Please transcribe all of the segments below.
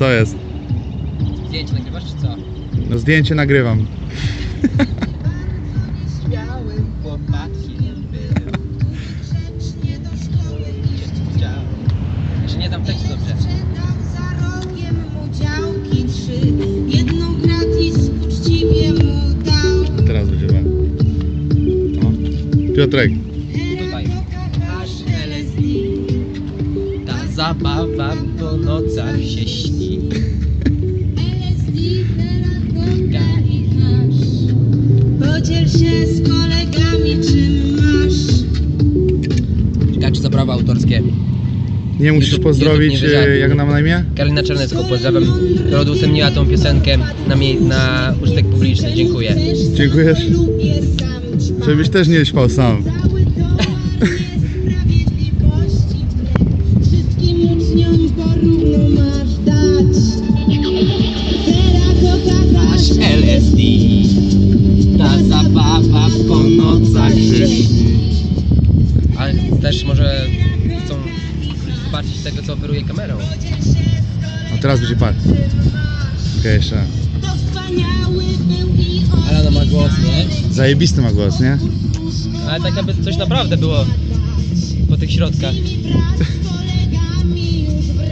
Co jest? Zdjęcie nagrywasz czy co? No zdjęcie nagrywam. Chłopakiem. Jeszcze nie tekstu dobrze. Sprzedał za rogiem mu działki trzy, jedną gratis uczciwie mu dał. Teraz będzie wam. O. Piotrek. Zabawa po nocach się śni. LSD, terakoka i hasz. Podziel się z kolegami czym masz. Ciekawe czy zabrawa autorskie. Nie musisz YouTube- pozdrowić, YouTube nie e, jak nam na imię? Karolina Czarnecką pozdrawiam, która udostępniła tą piosenkę na, mie- na użytek publiczny. Dziękuję. Sam Żebyś też nie śpał sam. LSD. Ta zabawa po nocach śni. Ale też może chcą zobaczyć tego, co operuje kamerą. A teraz będzie par. Okej, jeszcze. raz. To wspaniały był i Ale ona ma głos, nie? Zajebisty ma głos, nie? Ale tak jakby coś naprawdę było po tych środkach.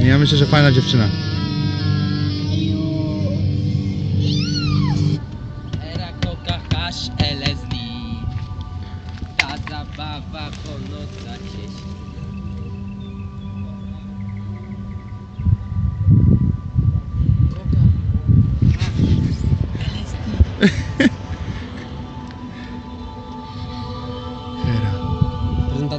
Ja myślę, że fajna dziewczyna. nasz LSD. Ta zabawa po nocach się